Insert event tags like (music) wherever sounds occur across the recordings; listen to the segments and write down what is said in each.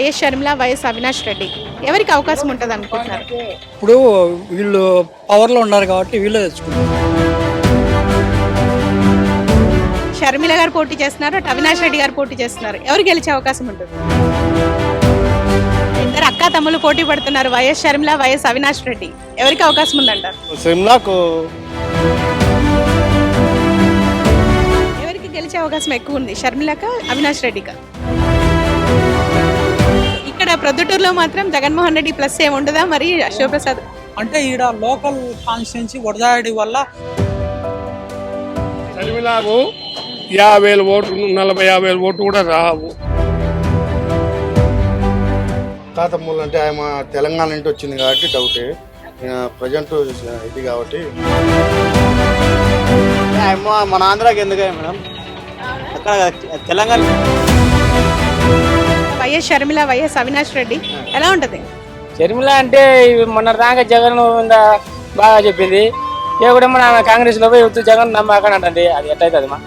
YS Sharmila YS Avinash Reddy. ఎవరికి అవకాశం ఉంటుంది అనుకుంటున్నారు? ఇప్పుడు వీళ్ళు పవర్లో ఉన్నారు కాబట్టి వీళ్ళే తెచ్చుకుంటారు. షర్మిల గారు పోటీ చేస్తున్నారు అటు అవినాష్ రెడ్డి గారు పోటీ చేస్తున్నారు. ఎవరు గెలిచే అవకాశం ఉంటుంది? ఇద్దరు అక్క తమ్ముళ్ళు పోటీ పడుతున్నారు వైఎస్ షర్మిల వైఎస్ అవినాష్ రెడ్డి. ఎవరికి అవకాశం ఉందంటారు? సిమ్లాకు ఎవరికి గెలిచే అవకాశం ఎక్కువ ఉంది షర్మిలక అవినాష్ రెడ్డిక? ఇక్కడ ప్రొద్దుటూరులో మాత్రం జగన్మోహన్ రెడ్డి ప్లస్ ఏమి ఉండదా? మరి శివప్రసాద్. అంటే ఈడ లోకల్ కాన్స్టిట్యున్సీ వడదాడి వల్ల షర్మిలాకు యాభై వేల ఓట్లు నలభై యాభై వేల ఓట్లు కూడా రావు. తాతమ్మలు అంటే ఆయన తెలంగాణ నుండి వచ్చింది కాబట్టి డౌటే. ప్రజెంట్ ఇది కాబట్టి. మన ఆంధ్రాకి ఎందుకే మేడం? అక్కడ తెలంగాణ వైఎస్ షర్మిల వైఎస్ అవినాష్ రెడ్డి. ఎలా ఉంటది? షర్మిల అంటే మొన్న రాక జగన్ బాగా చెప్పింది. ఏ కూడా మన కాంగ్రెస్లో పోయి జగన్ నమ్మకం అంటుంది. అది ఎట్లయితుంది మా?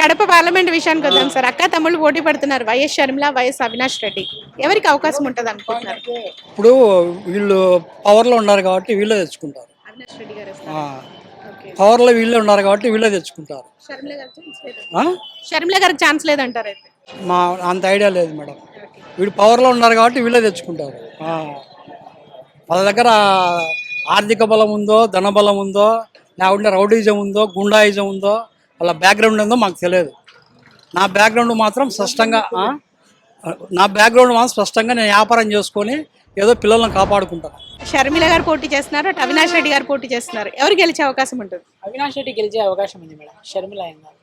కడప పార్లమెంట్ విషయానికి వద్దాం సార్. అక్క తమ్ముళ్ళు పోటీ పడుతున్నారు. YS Sharmila YS Avinash Reddy. ఎవరికి అవకాశం ఉంటుంది అనుకుంటున్నారు? ఇప్పుడు వీళ్ళు పవర్లో ఉన్నారు కాబట్టి వీళ్ళే తెచ్చుకుంటారు. అవినాష్ రెడ్డి గారు ఆ, పవర్లో వీళ్ళే ఉన్నారు కాబట్టి వీళ్ళే తెచ్చుకుంటారు. షర్మిల గారికి ఛాన్స్ లేదంటారు మా అంత ఐడియా లేదు మేడం. వీళ్ళు పవర్లో ఉన్నారు కాబట్టి వీళ్ళే తెచ్చుకుంటారు. వాళ్ళ దగ్గర ఆర్థిక బలం ఉందో ధన బలం ఉందో లేకుంటే రౌడీజం ఉందో గుండాయిజం ఉందో వాళ్ళ బ్యాక్గ్రౌండ్ ఉందో మాకు తెలియదు. నా బ్యాక్గ్రౌండ్ మాత్రం స్పష్టంగా? నా బ్యాక్గ్రౌండ్ మాత్రం స్పష్టంగా నేను వ్యాపారం చేసుకొని ఏదో పిల్లలను కాపాడుకుంటాను షర్మిల గారు పోటీ చేస్తున్నారు అటు అవినాష్ రెడ్డి గారు పోటీ చేస్తున్నారు. ఎవరు గెలిచే అవకాశం ఉంటుంది? అవినాష్ రెడ్డి గెలిచే అవకాశం ఉంది మేడం షర్మిల ఏం కాదు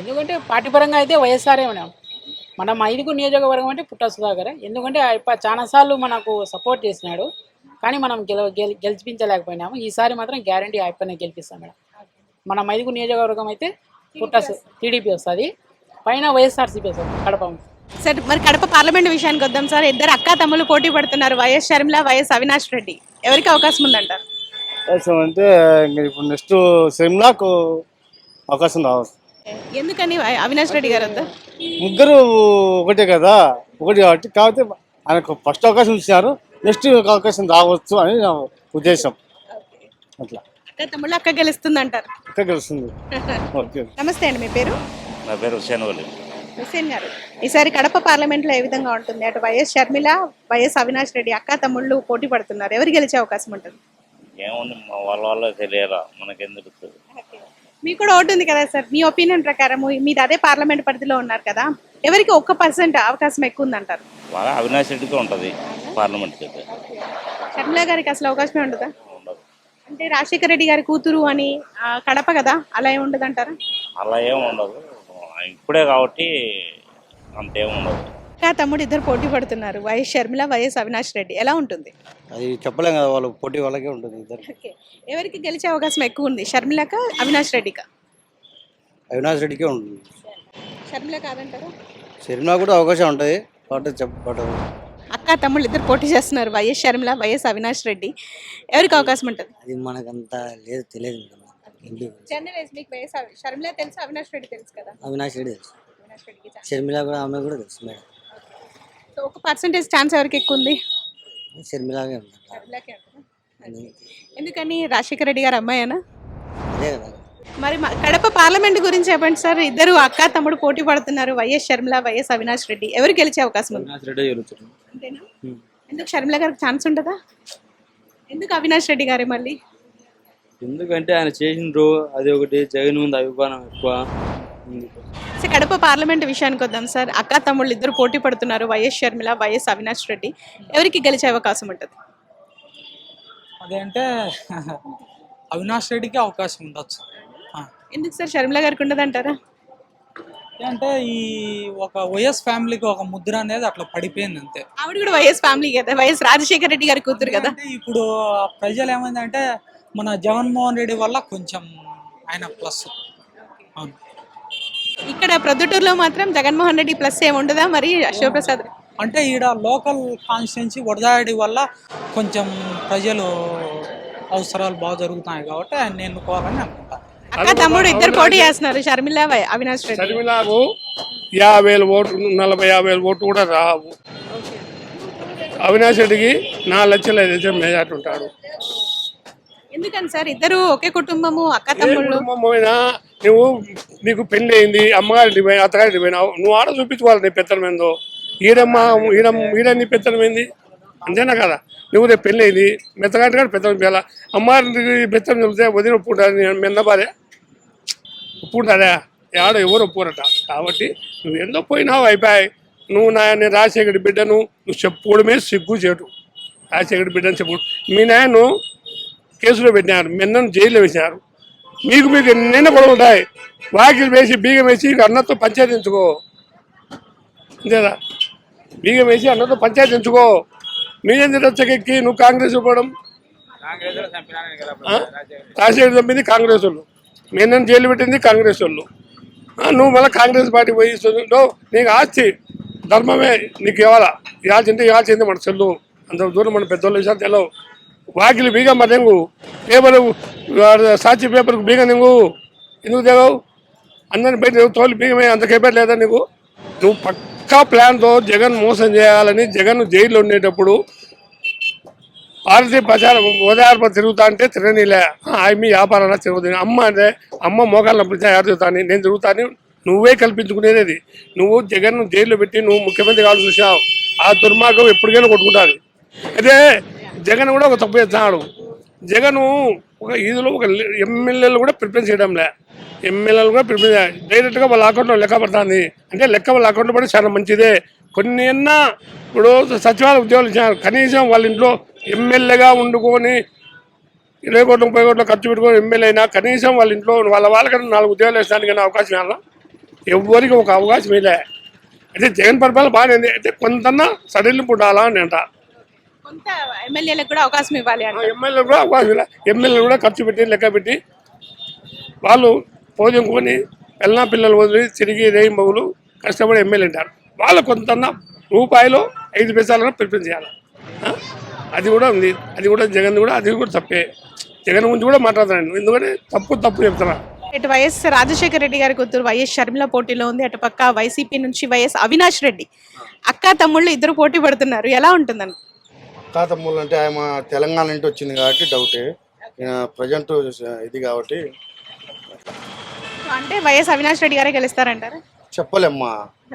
ఎందుకంటే పార్టీ పరంగా అయితే వైఎస్ఆర్ఏ మేడం. మనం ఐదుగురు నియోజకవర్గం అంటే పుట్ట సుధాకర్. ఎందుకంటే చాలాసార్లు మనకు సపోర్ట్ చేసినాడు. కానీ మనం గెల గెల్ గెలిపించలేకపోయినాము. ఈసారి మాత్రం గ్యారంటీ అయిపోయినా గెలిపిస్తాం మేడం. మనం ఐదుగురు నియోజకవర్గం అయితే పుట్ట టీడీపీ వస్తుంది. పైన వైఎస్ఆర్సీపీ వస్తుంది కడప సార్ మరి కడప పార్లమెంట్ విషయానికి వద్దాం సార్. ఇద్దరు అక్క తమ్ముళ్ళు పోటీ పడుతున్నారు. YS Sharmila YS Avinash Reddy. ఎవరికి అవకాశం ఉందంటారు అవకాశం అంటే ఇప్పుడు నెక్స్ట్ సిమ్లాకు అవకాశం రావచ్చు ఎందుకని అవినాష్ రెడ్డి గారు వద్దా? ముగ్గురు ఒకటే కదా. ఒకటి కాబట్టి కాకపోతే ఆయనకు ఫస్ట్ అవకాశం ఇచ్చినారు నెక్స్ట్ అవకాశం రావచ్చు అని నా ఉద్దేశం. అట్లా అక్క తమ్ముళ్ళు అక్క గెలుస్తుంది అంటారు ఇక్కడ గెలుస్తుంది. ఓకే. నమస్తే అండి మీ పేరు? నా పేరు హుసేన్ వలి హుసేన్ గారు ఈసారి కడప పార్లమెంట్లో ఏ విధంగా ఉంటుంది? అటు వైఎస్ షర్మిల వైఎస్ అవినాష్ రెడ్డి అక్క తమ్ముళ్ళు పోటీ పడుతున్నారు. ఎవరు గెలిచే అవకాశం ఉంటుంది? ఏముంది వాళ్ళ వాళ్ళ తెలియరా మనకెందుకు? మీకు కూడా ఓటు ఉంది కదా సార్? మీ ఒపీనియన్ ప్రకారం మీరు అదే పార్లమెంట్ పరిధిలో ఉన్నారు కదా ఎవరికి ఒక్క పర్సెంట్ అవకాశం ఎక్కువ ఉందంటారు? అవినాష్ రెడ్డికి ఉంటుంది పార్లమెంట్కి అయితే. షర్మిల గారికి అసలు అవకాశమే ఉండదా? అంటే రాజశేఖర రెడ్డి గారి కూతురు అని కడప కదా అలా ఏమి ఉండదు అంటారా అలా ఏం ఉండదు. ఇప్పుడే కాబట్టి అంతేం ఉండదు. ఇంకా తమ్ముడు ఇద్దరు పోటీ పడుతున్నారు. YS Sharmila YS Avinash Reddy. ఎలా ఉంటుంది? అది చెప్పలేం కదా వాళ్ళు పోటీ వాళ్ళకే ఉంటుంది ఇద్దరు. ఓకే. ఎవరికి గెలిచే అవకాశం ఎక్కువ ఉంది? షర్మిలక అవినాష్ రెడ్డిక? అవినాష్ రెడ్డికే ఉంటుంది. షర్మిల కాదంటారా? సినిమా కూడా అవకాశం ఉంటుంది. కాబట్టి చెప్ప అక్క తమ్ముళ్ళు ఇద్దరు పోటీ చేస్తున్నారు. YS Sharmila YS Avinash Reddy. ఎవరికి అవకాశం ఉంటుంది? అది మనకంత లేదు తెలియదు జనరల్ మీకు వైఎస్ అవి- షర్మిల తెలుసు అవినాష్ రెడ్డి తెలుసు కదా? అవినాష్ రెడ్డి తెలుసు. అవినాష్ రెడ్డికి. షర్మిల కూడా ఆమె కూడా తెలుసు మేడం. సో ఒక పర్సంటేజ్ ఛాన్స్ ఎవరికి ఎక్కువ ఉంది? షర్మిలాగే షర్మిలకే ఉంటుందా? ఎందుకని? రాజశేఖర రెడ్డి గారు అమ్మాయేనా? అదే కదా. మరి మా- కడప పార్లమెంట్ గురించి చెప్పండి సార్. ఇద్దరు అక్క తమ్ముడు పోటీ పడుతున్నారు. YS Sharmila YS Avinash Reddy. ఎవరు గెలిచే అవకాశం ఉంది? అంతేనా? ఎందుకు షర్మిల గారికి ఛాన్స్ ఉంటుందా? ఎందుకు అవినాష్ రెడ్డి గారే మళ్ళీ? ఎందుకంటే ఆయన చేసిండ్రు అది ఒకటి జగన్ ముందు అభిమానం ఎక్కువ. సో కడప పార్లమెంట్ విషయానికి వద్దాం సార్. అక్క తమ్ముళ్ళు ఇద్దరు పోటీ పడుతున్నారు వైఎస్ షర్మిల వైఎస్ అవినాష్ రెడ్డి. ఎవరికి గెలిచే అవకాశం ఉంటుంది? అదేంటే (laughs) అవినాష్ రెడ్డికి అవకాశం ఉండొచ్చు. ఆ. ఎందుకు సార్? షర్మిల గారికి ఉండదంటారా? అంటే ఈ ఒక వైఎస్ ఫ్యామిలీకి ఒక ముద్ర అనేది అట్లా పడిపోయింది అంతే. ఆవిడ కూడా వైఎస్ ఫ్యామిలీ కదా వైఎస్ రాజశేఖర రెడ్డి గారి కూతురు కదా. అంటే ఇప్పుడు ప్రజలు ఏమైందంటే మన జగన్మోహన్ రెడ్డి వల్ల కొంచెం ఆయన ప్లస్ అవును. ఇక్కడ ప్రొద్దుటూరులో మాత్రం జగన్మోహన్ రెడ్డి ప్లస్ ఏమి ఉండదా మరి శివప్రసాద్? అంటే ఈడ లోకల్ కాన్స్టిట్యున్సీ వడదాడి వల్ల కొంచెం ప్రజలు అవసరాలు బాగా జరుగుతున్నాయి కాబట్టి ఆయన ఎన్నుకోవాలని అనుకుంటాను అక్క తమ్ముడు ఇద్దరు పోటీ చేస్తున్నారు షర్మిల అవినాష్ రెడ్డి. షర్మిలకు యాభై వేల ఓట్లు నలభై యాభై వేల ఓట్లు కూడా రావు. అవినాష్ రెడ్డికి నాలుగు లక్షల ఐదు లక్షల మెజార్టీ ఉంటాడు. ఎందుకని సార్? ఇద్దరు ఒకే కుటుంబము అక్క తమ్ముళ్ళు? కుటుంబం పోయినా నువ్వు నీకు పెళ్ళి అయింది అమ్మగారింటి పోయి అత్తగారింటి పోయినావు నువ్వు ఆడ చూపించుకోవాలి నీ పెత్తనం ఏందో. ఈడమ్మ ఈడ ఈడ నీ పెత్తనం ఏంది? అంతేనా కదా? నువ్వు రేపు పెళ్ళి అయింది మెత్తగాంటి కూడా పెత్తనం చేయాలా. అమ్మగారింటికి పెత్తనం చెబితే వదిన ఒప్పుకుంటారు మెన్న భార్య ఒప్పుకుంటారా? ఆడ ఎవరు ఒప్పుకోరట. కాబట్టి నువ్వు ఎందో పోయినావు అయిపోయాయి నువ్వు నా నేను రాజశేఖరి బిడ్డను నువ్వు చెప్పుకోవడమే సిగ్గు చేటు. రాజశేఖరి బిడ్డను చెప్పు మీ నాయను కేసులో పెట్టినారు. మెన్నను జైల్లో వేసినారు. మీకు మీకు నిన్న కూడా ఉంటాయి? వాకిలు వేసి బీగం వేసి అన్నతో పంచాయతీ ఎంచుకో. అంతేదా బీగం వేసి అన్నతో పంచాయతీంచుకో మీరేం తిరగచ్చెక్కి నువ్వు కాంగ్రెస్ ఇవ్వడం రాజశేఖర్ చంపింది కాంగ్రెస్ వాళ్ళు. నిన్న జైలు పెట్టింది కాంగ్రెస్ వాళ్ళు. నువ్వు మళ్ళీ కాంగ్రెస్ పార్టీ పోయి నువ్వు నీకు ఆస్తి ధర్మమే నీకు ఇవ్వాలా? ఇవ్వాల్సింటే ఇవ్వాల్సిందే మన చెల్లు అంత దూరం మన పెద్దోళ్ళ విషయాలు తెలవు. వాకిలి బీగం మరి తెంగు పేపర్ సాక్షి పేపర్కి బీగం తెంగు. ఎందుకు తెగవు? అందరిని బయట తోలి తోలు బీగమే అంత కేపర్ లేదా నీకు? నువ్వు పక్కా ప్లాన్తో జగన్ మోసం చేయాలని జగన్ జైల్లో ఉండేటప్పుడు భారతీయ ప్రచారం ఓదార్ప తిరుగుతా అంటే తిరగనీలే. ఆమె వ్యాపారాలు తిరుగుతుంది. అమ్మ అంటే అమ్మ మోకాళ్ళ పిలిచా ఎవరు తిరుగుతాను నేను తిరుగుతాను. నువ్వే కల్పించుకునేది నువ్వు జగన్ జైల్లో పెట్టి నువ్వు ముఖ్యమంత్రి కావాలని చూసావు ఆ దుర్మార్గం ఎప్పటికైనా కొట్టుకుంటాను అదే జగన్ కూడా ఒక తప్పు చేస్తున్నాడు జగన్ ఒక ఈదులో ఒక ఎమ్మెల్యేలు కూడా ప్రిపేర్ చేయడంలే. ఎమ్మెల్యేలు కూడా ప్రిపేర్ డైరెక్ట్గా వాళ్ళ అకౌంట్లో లెక్క పడుతుంది. అంటే లెక్క వాళ్ళ అకౌంట్లో పడి చాలా మంచిదే. కొన్ని అన్నా ఇప్పుడు సచివాలయ ఉద్యోగాలు ఇచ్చినారు. కనీసం వాళ్ళ ఇంట్లో ఎమ్మెల్యేగా వండుకొని ఇరవై కోట్లు ముప్పై కోట్లు ఖర్చు పెట్టుకొని ఎమ్మెల్యే అయినా కనీసం వాళ్ళ ఇంట్లో వాళ్ళ వాళ్ళకన్నా నాలుగు ఉద్యోగాలు వేసడానికి అవకాశం ఇవ్వాలా ఎవ్వరికి ఒక అవకాశం ఇలే అయితే జగన్ పరిపాలన బాగానే అయితే కొంత సడలింపు ఉండాలా అని అంట. కొంత ఎమ్మెల్యేలకు కూడా అవకాశం ఇవ్వాలి ఎమ్మెల్యేలు కూడా అవకాశం ఇలా ఎమ్మెల్యేలు కూడా ఖర్చు పెట్టి లెక్క పెట్టి వాళ్ళు పోజుకొని పిల్ల పిల్లలు వదిలి తిరిగి రేయి మగులు కష్టపడి ఎమ్మెల్యే అంటారు. వాళ్ళు కొంత రూపాయలు ఐదు పైసలను ప్రిపేర్ చేయాలి? అది కూడా ఉంది. అది కూడా జగన్ కూడా అది కూడా తప్పే. జగన్ గురించి కూడా మాట్లాడుతున్నాను. ఎందుకంటే తప్పు తప్పు చెప్తున్నా. ఇటు వైఎస్ రాజశేఖర రెడ్డి గారి కూతురు వైఎస్ షర్మిల పోటీలో ఉంది. అటు పక్క వైసీపీ నుంచి వైఎస్ అవినాష్ రెడ్డి. అక్క తమ్ముళ్ళు ఇద్దరు పోటీ పడుతున్నారు. ఎలా ఉంటుందని? కాతమ్ములు అంటే ఆయన తెలంగాణ నుండి వచ్చింది కాబట్టి డౌటే ప్రజెంట్ ఇది కాబట్టి. అంటే వైఎస్ అవినాష్ రెడ్డి గారే గెలుస్తారంటారు? చెప్పలేమ్మా.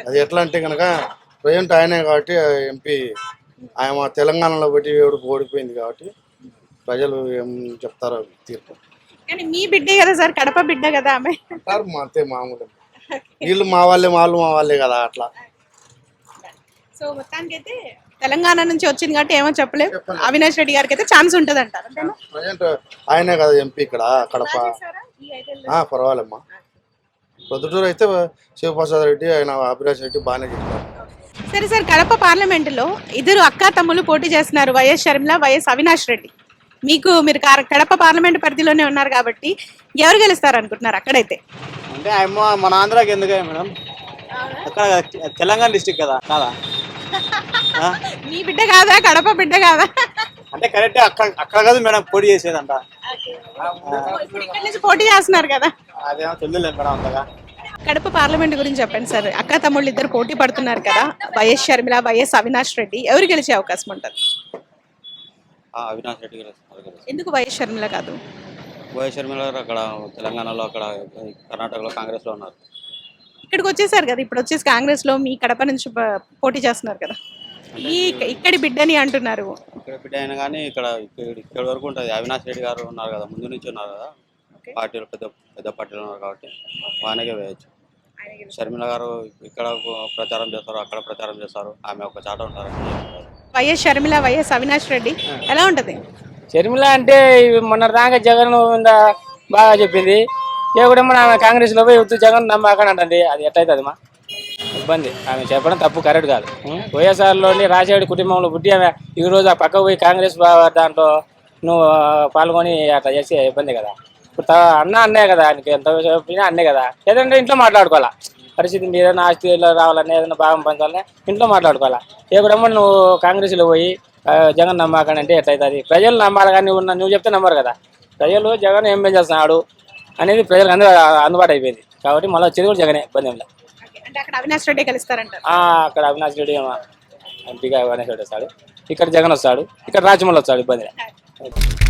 అది ఎట్లా అంటే కనుక ప్రజెంట్ ఆయనే కాబట్టి ఎంపీ ఆయన తెలంగాణలో పెట్టి ఓడి- ఓడిపోయింది కాబట్టి ప్రజలు ఏం చెప్తారో తీర్పు. కానీ మీ బిడ్డే కదా సార్ కడప బిడ్డ కదా ఆమె. అంటారు మా అంతే మామూలు. వీళ్ళు మా వాళ్ళే వాళ్ళు మా వాళ్ళే కదా అట్లా. సో మొత్తానికైతే తెలంగాణ నుంచి వచ్చింది కాబట్టి ఏమో చెప్పలేం. అవినాష్ రెడ్డి గారికి అయితే ఛాన్స్ ఉంటుంది అంటారు ఆయనే కదా ఎంపీ ఇక్కడ కడప. ఆ, పర్వాలేమ్మా. ప్రొద్దుటూరు అయితే శివప్రసాద్ రెడ్డి ఆయన అభిరాజ్ రెడ్డి బాగానే చెప్తారు సరే సార్ కడప పార్లమెంటులో ఇద్దరు అక్క తమ్ముళ్ళు పోటీ చేస్తున్నారు వైఎస్ షర్మిల వైఎస్ అవినాష్ రెడ్డి. మీకు మీరు కార- కడప పార్లమెంట్ పరిధిలోనే ఉన్నారు కాబట్టి ఎవరు గెలుస్తారు అనుకుంటున్నారు అక్కడైతే? అంటే అమ్మ మన ఆంధ్రాకి ఎందుకే మేడం? అక్కడ తెలంగాణ డిస్టిక్ కదా కాదా? మీ బిడ్డ కాదా? కడప బిడ్డ కాదా? అంటే కరెక్ట్ అక్కడ అక్కడ కాదు మేడం పోటీ చేసేదంట. పోటీ చేస్తున్నారు కదా? అదేమో తెలియలేదు మేడం అంతగా. కడప పార్లమెంట్ గురించి చెప్పండి సార్. అక్క తమ్ముళ్ళు ఇద్దరు పోటీ పడుతున్నారు కదా? వైఎస్ షర్మిల వైఎస్ అవినాష్ రెడ్డి ఎవరు గెలిచే అవకాశం ఉంటుంది? అవినాష్ రెడ్డి ఎందుకు వైఎస్ షర్మిల కాదు? వైఎస్ షర్మిల అక్కడ తెలంగాణలో అక్కడ కర్ణాటకలో కాంగ్రెస్లో ఉన్నారు. ఇక్కడికి వచ్చేసారు కదా ఇప్పుడు వచ్చేసి కాంగ్రెస్లో మీ కడప నుంచి పోటీ చేస్తున్నారు కదా. ఈ ఇక్కడి బిడ్డని అంటున్నారు. ఇక్కడ బిడ్డ అయినా కానీ ఇక్కడ ఇక్కడ వరకు ఉంటుంది. అవినాష్ రెడ్డి గారు ఉన్నారు కదా ముందు నుంచి ఉన్నారు కదా. పార్టీలో పెద్ద పెద్ద పార్టీలో ఉన్నారు కాబట్టి బాగానే వేయచ్చు. షర్మిల గారు ఇక్కడ ప్రచారం చేస్తారు అక్కడ ప్రచారం చేస్తారు. ఆమె ఒక చాట ఉంటారు. వైఎస్ షర్మిల వైఎస్ అవినాష్ రెడ్డి ఎలా ఉంటది? షర్మిల అంటే మొన్న దాకా జగన్ మీద బాగా చెప్పింది. ఏ కూడా మన ఆమె కాంగ్రెస్లో పోయి వద్దు జగన్ నమ్మకం అంటుంది అది ఎట్లయితుంది మా? ఇబ్బంది. ఆమె చెప్పడం తప్పు కరెక్ట్ కాదు. ఉం? వైఎస్ఆర్లోని రాజశేఖర్ కుటుంబంలో పుట్టి ఆమె ఈ రోజు ఆ పక్కకు పోయి కాంగ్రెస్ దాంట్లో నువ్వు పాల్గొని అట్లా చేస్తే ఇబ్బంది కదా. ఇప్పుడు అన్న అన్నే కదా ఆయనకి. ఎంత చెప్పినా అన్నే కదా. ఏదంటే ఇంట్లో మాట్లాడుకోవాలా? పరిస్థితి మీద ఏదైనా ఆస్తిలో రావాలన్నా ఏదైనా భాగం పంచాలన్నా ఇంట్లో మాట్లాడుకోవాలా? ఏ కూడా నువ్వు కాంగ్రెస్లో పోయి జగన్ నమ్మకం అంటే ఎట్లయితుంది? ప్రజలు నమ్మాలి కానీ నువ్వు నువ్వు చెప్తే నమ్మరు కదా. ప్రజలు జగన్ ఏం చేస్తున్నాడు? అనేది ప్రజలకు అందు అందుబాటు అయిపోయింది కాబట్టి మళ్ళీ వచ్చేది కూడా జగనే ఇబ్బంది అంటే అక్కడ అవినాష్ రెడ్డి గెలుస్తారంటారు. ఆ, అక్కడ అవినాష్ రెడ్డి ఏమో ఎంపీగా అవినాష్ రెడ్డి వస్తాడు. ఇక్కడ జగన్ వస్తాడు. ఇక్కడ రాజమౌళి వస్తాడు ఇబ్బంది లేదు